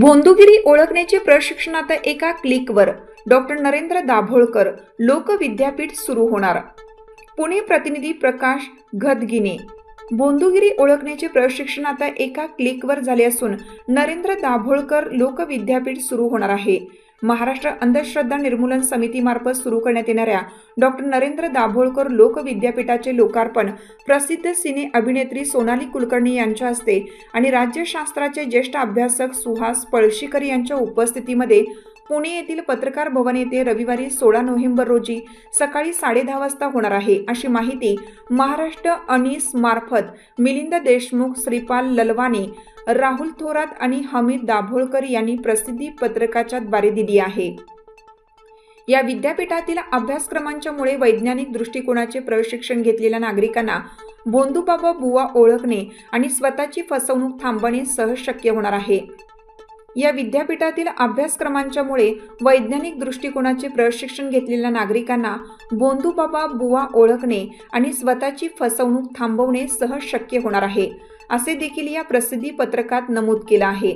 भोंदूगिरी ओळखण्याचे प्रशिक्षण आता एका क्लिकवर. डॉक्टर नरेंद्र दाभोळकर लोक विद्यापीठ सुरू होणार. पुणे प्रतिनिधी प्रकाश घदगिने. बोंदुगिरी ओळखण्याचे प्रशिक्षण आता एका क्लिकवर झाले असून नरेंद्र दाभोळकर लोक विद्यापीठ सुरू होणार आहे. महाराष्ट्र अंधश्रद्धा निर्मूलन समितीमार्फत सुरू करण्यात येणाऱ्या डॉक्टर नरेंद्र दाभोळकर लोक विद्यापीठाचे लोकार्पण प्रसिद्ध सिने अभिनेत्री सोनाली कुलकर्णी यांच्या हस्ते आणि राज्यशास्त्राचे ज्येष्ठ अभ्यासक सुहास पळशीकर यांच्या उपस्थितीमध्ये पुणे येथील पत्रकार भवन येथे रविवारी सोळा नोव्हेंबर रोजी सकाळी साडेदहा वाजता होणार आहे अशी माहिती महाराष्ट्र अनिस मार्फत मिलिंद देशमुख श्रीपाल ललवाने राहुल थोरात आणि हमीद दाभोळकर यांनी प्रसिद्धी पत्रकाच्या द्वारे दिली आहे. या विद्यापीठातील अभ्यासक्रमांच्यामुळे वैज्ञानिक दृष्टिकोनाचे प्रशिक्षण घेतलेल्या नागरिकांना बोंदूबाबा बुवा ओळखणे आणि स्वतःची फसवणूक थांबवणे सहज शक्य होणार आहे. या विद्यापीठातील अभ्यासक्रमांच्यामुळे वैज्ञानिक दृष्टिकोनाचे प्रशिक्षण घेतलेल्या नागरिकांना बोंधुबाबा बुवा ओळखणे आणि स्वतःची फसवणूक थांबवणे सहज शक्य होणार आहे असे देखील या प्रसिद्धी पत्रकात नमूद केलं आहे.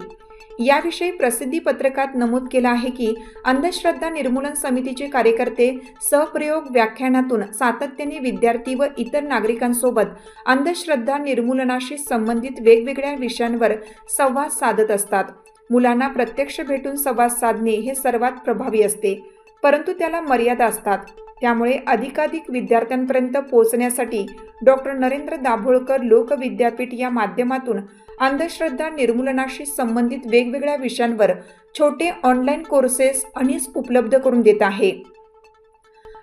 याविषयी प्रसिद्धी पत्रकात नमूद केलं आहे की अंधश्रद्धा निर्मूलन समितीचे कार्यकर्ते सहप्रयोग व्याख्यानातून सातत्याने विद्यार्थी व इतर नागरिकांसोबत अंधश्रद्धा निर्मूलनाशी संबंधित वेगवेगळ्या विषयांवर संवाद साधत असतात. मुलांना प्रत्यक्ष भेटून संवाद साधणे हे सर्वात प्रभावी असते. परंतु त्याला मर्यादा असतात. त्यामुळे अधिकाधिक विद्यार्थ्यांपर्यंत पोहोचण्यासाठी डॉक्टर नरेंद्र दाभोळकर लोक विद्यापीठ या माध्यमातून अंधश्रद्धा निर्मूलनाशी संबंधित वेगवेगळ्या विषयांवर छोटे ऑनलाईन कोर्सेस अनिस उपलब्ध करून देत आहे.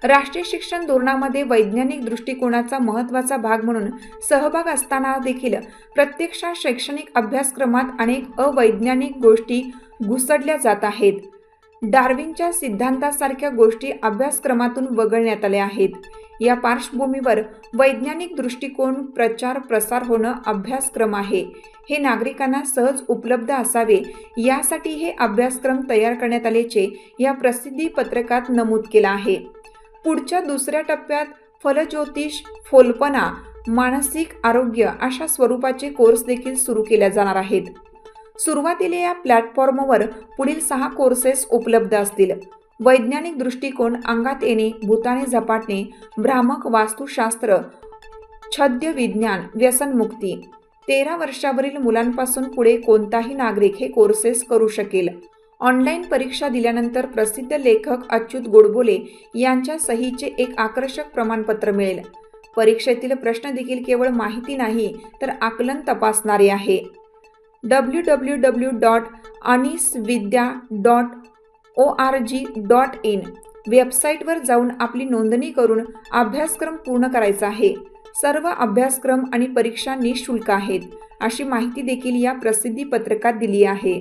राष्ट्रीय शिक्षण धोरणामध्ये वैज्ञानिक दृष्टिकोनाचा महत्त्वाचा भाग म्हणून सहभाग असताना देखील प्रत्यक्षात शैक्षणिक अभ्यासक्रमात अनेक अवैज्ञानिक गोष्टी घुसडल्या जात आहेत. डार्विनच्या सिद्धांतासारख्या गोष्टी अभ्यासक्रमातून वगळण्यात आल्या आहेत. या पार्श्वभूमीवर वैज्ञानिक दृष्टिकोन प्रचार प्रसार होणं अभ्यासक्रम आहे. हे नागरिकांना सहज उपलब्ध असावे यासाठी हे अभ्यासक्रम तयार करण्यात आल्याचे या प्रसिद्धी पत्रकात नमूद केलं आहे. पुढच्या दुसऱ्या टप्प्यात फलज्योतिष फोलपना मानसिक आरोग्य अशा स्वरूपाचे कोर्स देखील सुरू केल्या जाणार आहेत. सुरुवातीला या प्लॅटफॉर्मवर पुढील सहा कोर्सेस उपलब्ध असतील. वैज्ञानिक दृष्टिकोन अंगात येणे भूताने झपाटणे भ्रामक वास्तुशास्त्र छद्य विज्ञान व्यसनमुक्ती तेरा वर्षावरील मुलांपासून पुढे कोणताही नागरिक हे कोर्सेस करू शकेल. ऑनलाईन परीक्षा दिल्यानंतर प्रसिद्ध लेखक अच्युत गोडबोले यांच्या सहीचे एक आकर्षक प्रमाणपत्र मिळेल. परीक्षेतील प्रश्न देखील केवळ माहिती नाही तर आकलन तपासणारे आहे. W W W dot Anis Vidya dot O R G dot in वेबसाईटवर जाऊन आपली नोंदणी करून अभ्यासक्रम पूर्ण करायचा आहे. सर्व अभ्यासक्रम आणि परीक्षा निशुल्क आहेत अशी माहिती देखील या प्रसिद्धी पत्रकात दिली आहे.